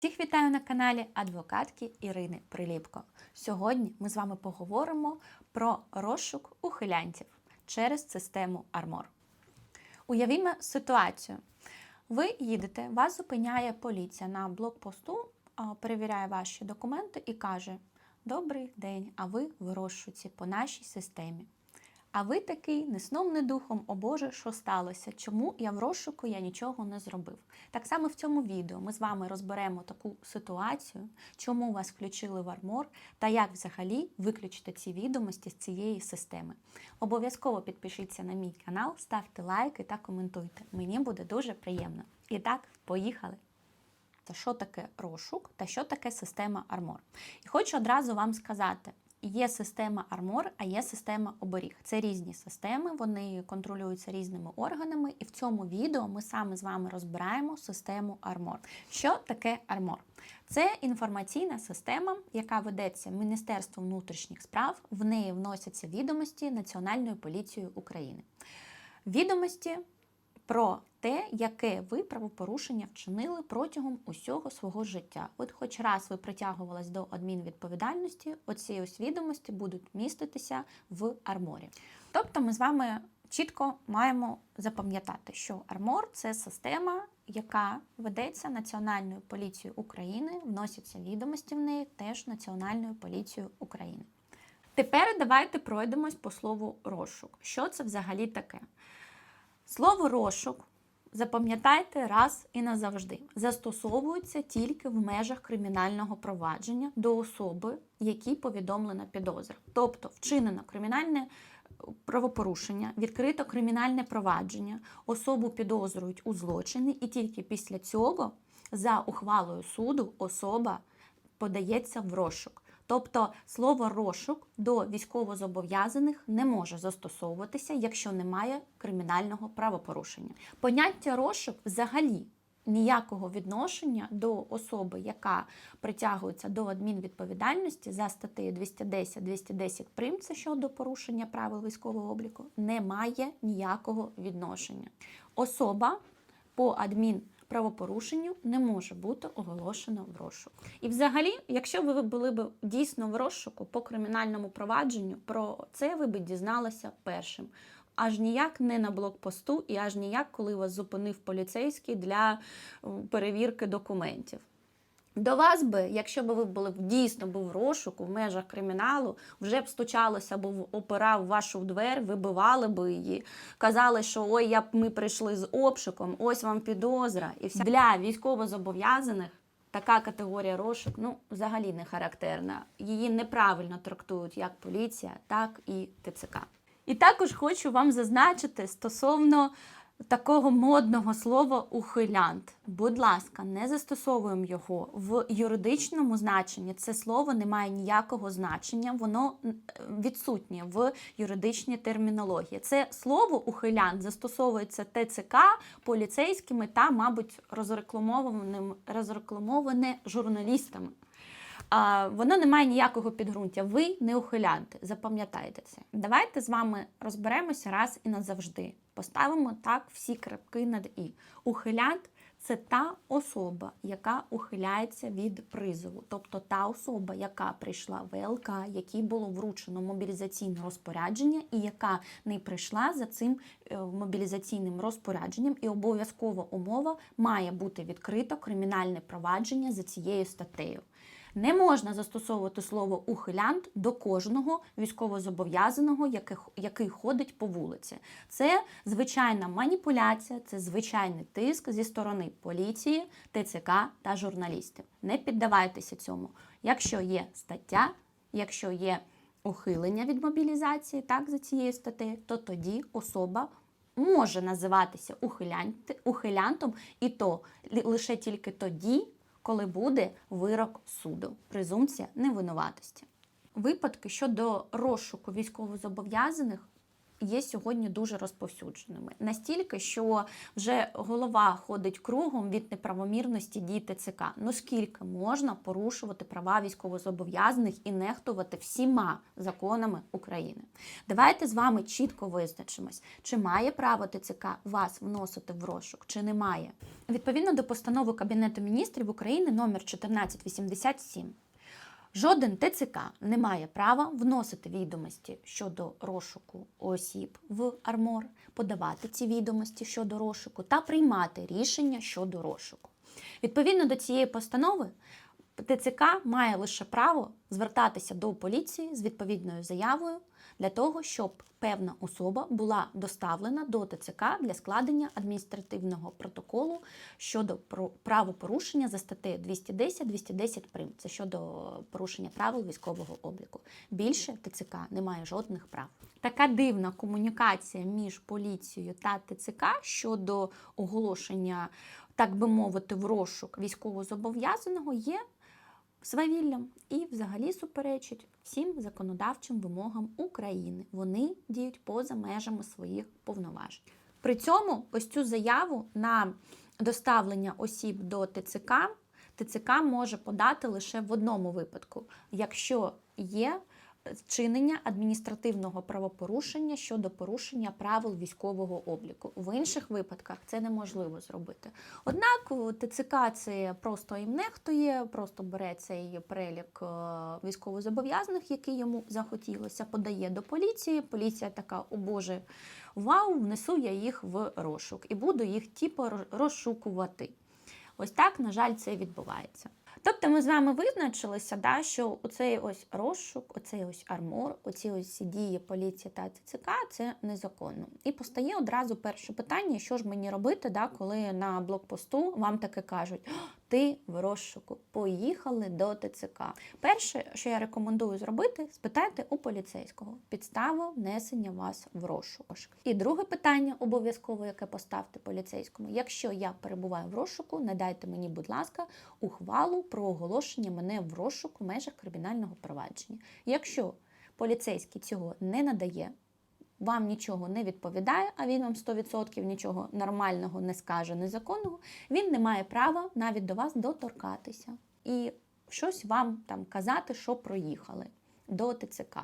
Всіх вітаю на каналі адвокатки Ірини Приліпко. Сьогодні ми з вами поговоримо про розшук ухилянтів через систему Армор. Уявімо ситуацію. Ви їдете, вас зупиняє поліція на блокпосту, перевіряє ваші документи і каже: Добрий день, а ви в розшуці по нашій системі. А ви такий не сном, не духом, о Боже, що сталося? Чому я в розшуку я нічого не зробив? Так само в цьому відео ми з вами розберемо таку ситуацію, чому вас включили в армор та як взагалі виключити ці відомості з цієї системи. Обов'язково підпишіться на мій канал, ставте лайки та коментуйте. Мені буде дуже приємно. І так, поїхали! Що таке розшук та що таке система армор? І хочу одразу вам сказати. Є система Армор, а є система оберіг. Це різні системи, вони контролюються різними органами. І в цьому відео ми саме з вами розбираємо систему Армор. Що таке Армор? Це інформаційна система, яка ведеться Міністерством внутрішніх справ. В неї вносяться відомості Національною поліцією України. Відомості про те, яке ви правопорушення вчинили протягом усього свого життя. От хоч раз ви притягувались до адмінвідповідальності, оці ось відомості будуть міститися в арморі. Тобто ми з вами чітко маємо запам'ятати, що армор це система, яка ведеться Національною поліцією України, вносяться відомості в неї теж Національною поліцією України. Тепер давайте пройдемось по слову розшук. Що це взагалі таке? Слово розшук, запам'ятайте раз і назавжди, застосовується тільки в межах кримінального провадження до особи, якій повідомлена підозра. Тобто вчинено кримінальне правопорушення, відкрито кримінальне провадження, особу підозрюють у злочині, і тільки після цього, за ухвалою суду, особа подається в розшук. Тобто слово розшук до військовозобов'язаних не може застосовуватися, якщо немає кримінального правопорушення. Поняття розшук взагалі ніякого відношення до особи, яка притягується до адмінвідповідальності за статтею 210-210 прим, це щодо порушення правил військового обліку, не має ніякого відношення. Особа по адмін правопорушенню не може бути оголошено в розшук. І взагалі, якщо ви були б дійсно в розшуку по кримінальному провадженню, про це ви б дізналися першим. Аж ніяк не на блокпосту, і аж ніяк, коли вас зупинив поліцейський для перевірки документів. До вас би, якщо б ви були дійсно був в розшуку в межах криміналу, вже б стучалося, б опирав вашу двері, вибивали б її, казали, що ой, я б ми прийшли з обшуком, ось вам підозра. І вся для військовозобов'язаних така категорія розшук ну, взагалі не характерна. Її неправильно трактують як поліція, так і ТЦК. І також хочу вам зазначити стосовно такого модного слова ухилянт. Будь ласка, не застосовуємо його в юридичному значенні. Це слово не має ніякого значення, воно відсутнє в юридичній термінології. Це слово ухилянт застосовується ТЦК поліцейськими та, мабуть, розрекламованим розрекламоване журналістами. А, Воно не має ніякого підґрунтя. Ви не ухилянти. Запам'ятайте це. Давайте з вами розберемося раз і назавжди. Поставимо так всі крапки над і. Ухилянт це та особа, яка ухиляється від призову, тобто та особа, яка прийшла в ВЛК, якій було вручено мобілізаційне розпорядження, і яка не прийшла за цим мобілізаційним розпорядженням, і обов'язкова умова має бути відкрито кримінальне провадження за цією статтею. Не можна застосовувати слово ухилянт до кожного військовозобов'язаного, який, ходить по вулиці. Це звичайна маніпуляція, це звичайний тиск зі сторони поліції, ТЦК та журналістів. Не піддавайтеся цьому. Якщо є стаття, якщо є ухилення від мобілізації, так за цією статтею, то тоді особа. Може називатися ухилянтом, і то лише тільки тоді, коли буде вирок суду, презумпція невинуватості. Випадки щодо розшуку військовозобов'язаних є сьогодні дуже розповсюдженими. Настільки, що вже голова ходить кругом від неправомірності дій ТЦК. Ну скільки можна порушувати права військовозобов'язаних і нехтувати всіма законами України? Давайте з вами чітко визначимось, чи має право ТЦК вас вносити в розшук, чи не має. Відповідно до постанови Кабінету міністрів України номер 1487. Жоден ТЦК не має права вносити відомості щодо розшуку осіб в армор, подавати ці відомості щодо розшуку та приймати рішення щодо розшуку. Відповідно до цієї постанови, ТЦК має лише право звертатися до поліції з відповідною заявою для того, щоб певна особа була доставлена до ТЦК для складення адміністративного протоколу щодо правопорушення за статтею 210-210 прим. Це щодо порушення правил військового обліку. Більше ТЦК не має жодних прав. Така дивна комунікація між поліцією та ТЦК щодо оголошення, так би мовити, в розшук військовозобов'язаного є свавіллям і взагалі суперечить всім законодавчим вимогам України. Вони діють поза межами своїх повноважень. При цьому ось цю заяву на доставлення осіб до ТЦК ТЦК може подати лише в одному випадку, якщо є вчинення адміністративного правопорушення щодо порушення правил військового обліку. В інших випадках це неможливо зробити. Однак ТЦК це просто їм нехтує, просто бере цей перелік е, військовозобов'язаних, який йому захотілося, подає до поліції. Поліція така, о Боже, вау, внесу я їх в розшук і буду їх типу роз- розшукувати. Ось так, на жаль, це відбувається. Тобто ми з вами визначилися, да, що оцей ось розшук, оцей ось армор, оці ось дії поліції та ЦЦК це незаконно. І постає одразу перше питання, що ж мені робити, да, коли на блокпосту вам таке кажуть: «О, ти в розшуку, поїхали до ТЦК. Перше, що я рекомендую зробити, спитайте у поліцейського підстава внесення вас в розшук. І друге питання, обов'язково, яке поставте поліцейському: якщо я перебуваю в розшуку, надайте мені, будь ласка, ухвалу про оголошення мене в розшук у межах кримінального провадження. Якщо поліцейський цього не надає, вам нічого не відповідає, а він вам 100% нічого нормального не скаже, незаконного, він не має права навіть до вас доторкатися і щось вам там казати, що проїхали до ТЦК.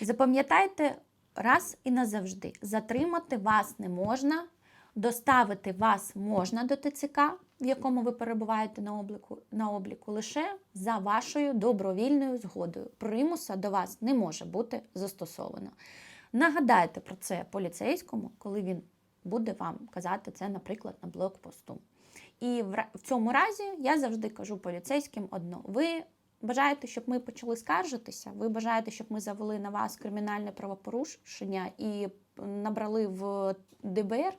Запам'ятайте раз і назавжди: затримати вас не можна, доставити вас можна до ТЦК, в якому ви перебуваєте на обліку, на обліку лише за вашою добровільною згодою. Примуса до вас не може бути застосовано. Нагадайте про це поліцейському, коли він буде вам казати це, наприклад, на блокпосту. І в цьому разі я завжди кажу поліцейським одно: ви бажаєте, щоб ми почали скаржитися? Ви бажаєте, щоб ми завели на вас кримінальне правопорушення і набрали в ДБР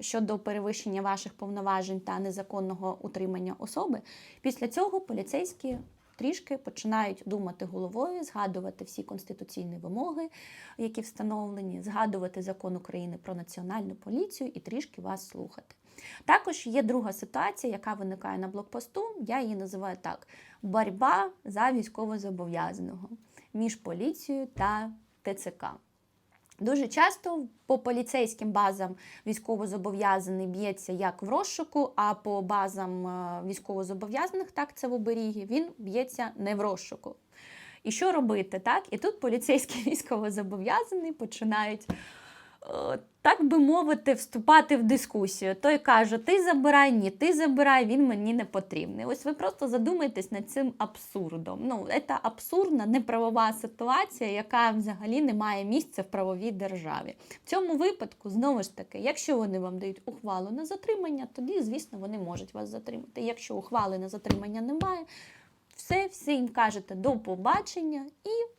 щодо перевищення ваших повноважень та незаконного утримання особи? Після цього поліцейські трішки починають думати головою, згадувати всі конституційні вимоги, які встановлені, згадувати закон України про національну поліцію і трішки вас слухати. Також є друга ситуація, яка виникає на блокпосту. Я її називаю так: боротьба за військовозобов'язаного між поліцією та ТЦК. Дуже часто по поліцейським базам військовозобов'язаний б'ється як в розшуку, а по базам е, військовозобов'язаних, так це в оберігі, він б'ється не в розшуку. І що робити, так? І тут поліцейські військовозобов'язані починають, так би мовити, вступати в дискусію. Той каже: ти забирай, ні, ти забирай, він мені не потрібний. Ось ви просто задумайтесь над цим абсурдом. Ну, це абсурдна, неправова ситуація, яка взагалі не має місця в правовій державі. В цьому випадку, знову ж таки, якщо вони вам дають ухвалу на затримання, тоді, звісно, вони можуть вас затримати. Якщо ухвали на затримання немає, все, всім кажете до побачення і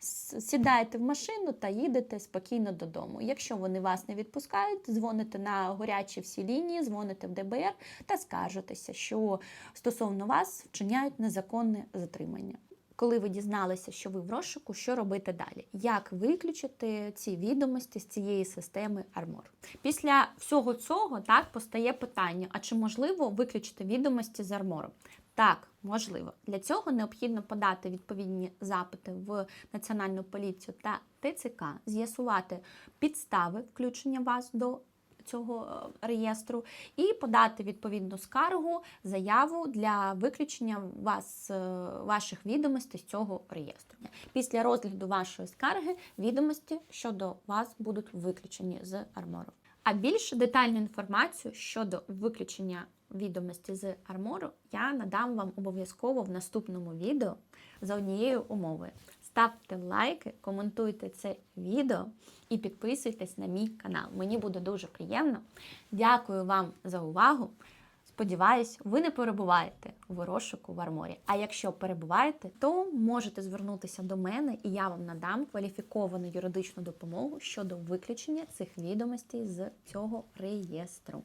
сідаєте в машину та їдете спокійно додому. Якщо вони вас не відпускають, дзвоните на горячі всі лінії, дзвоните в ДБР та скаржитеся, що стосовно вас вчиняють незаконне затримання. Коли ви дізналися, що ви в розшуку, що робити далі? Як виключити ці відомості з цієї системи Армор? Після всього цього так постає питання: а чи можливо виключити відомості з Армору? Так, можливо. Для цього необхідно подати відповідні запити в Національну поліцію та ТЦК, з'ясувати підстави включення вас до цього е, реєстру і подати відповідну скаргу, заяву для виключення вас, е, ваших відомостей з цього реєстру. Після розгляду вашої скарги відомості щодо вас будуть виключені з армору. А більш детальну інформацію щодо виключення відомості з армору я надам вам обов'язково в наступному відео за однією умовою. Ставте лайки, коментуйте це відео і підписуйтесь на мій канал. Мені буде дуже приємно. Дякую вам за увагу. Сподіваюсь, ви не перебуваєте в розшуку в арморі. А якщо перебуваєте, то можете звернутися до мене, і я вам надам кваліфіковану юридичну допомогу щодо виключення цих відомостей з цього реєстру.